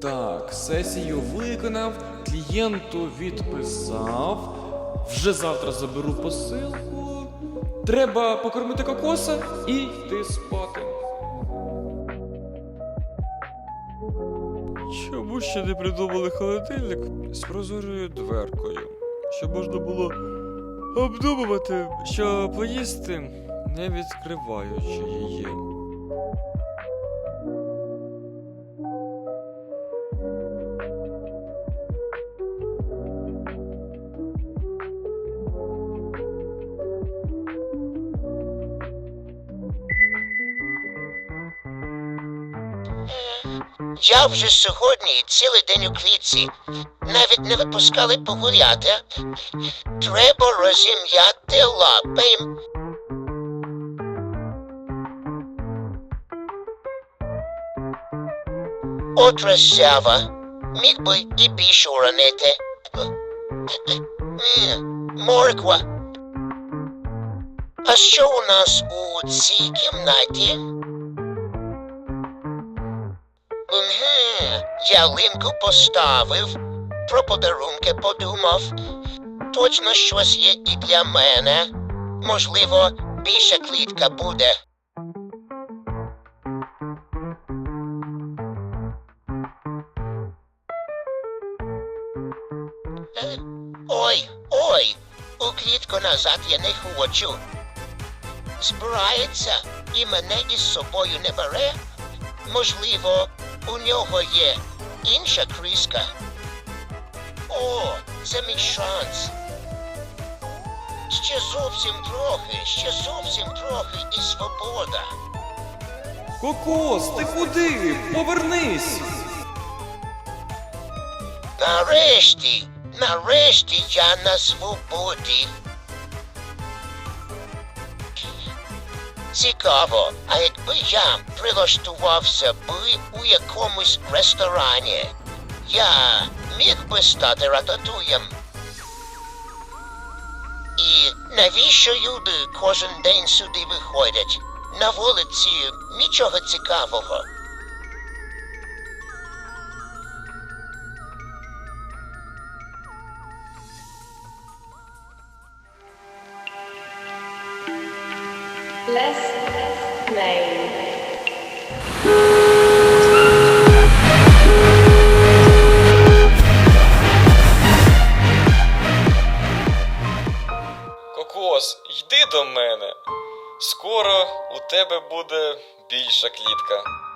Так, сесію виконав, клієнту відписав. Вже завтра заберу посилку. Треба покормити кокоса і йти спати. Чому ще не придумали холодильник з прозорою дверкою? Щоб можна було обдумувати, що поїсти, не відкриваючи її. Я вже сьогодні цілий день у квітці. Навіть не випускали погуляти. Треба розім'яти лапи. От розсява. Міг би і більше уронити. Морква. А що у нас у цій кімнаті? Угу, ялинку поставив, про подарунки подумав. Точно щось є і для мене. Можливо, більша клітка буде. Ой, ой, у клітку назад я не хочу. Збирається і мене із собою не бере. Можливо, у нього є інша криска. О, це мій шанс. Ще зовсім трохи, ще зовсім трохи і свобода. Кокос, ти куди? Повернись! Нарешті, нарешті я на свободі. Цікаво, а якби я прилаштувався би у якомусь ресторані, я міг би стати рататуєм. І навіщо люди кожен день сюди виходять? На вулиці нічого цікавого. Кокос, йди до мене. Скоро у тебе буде більша клітка.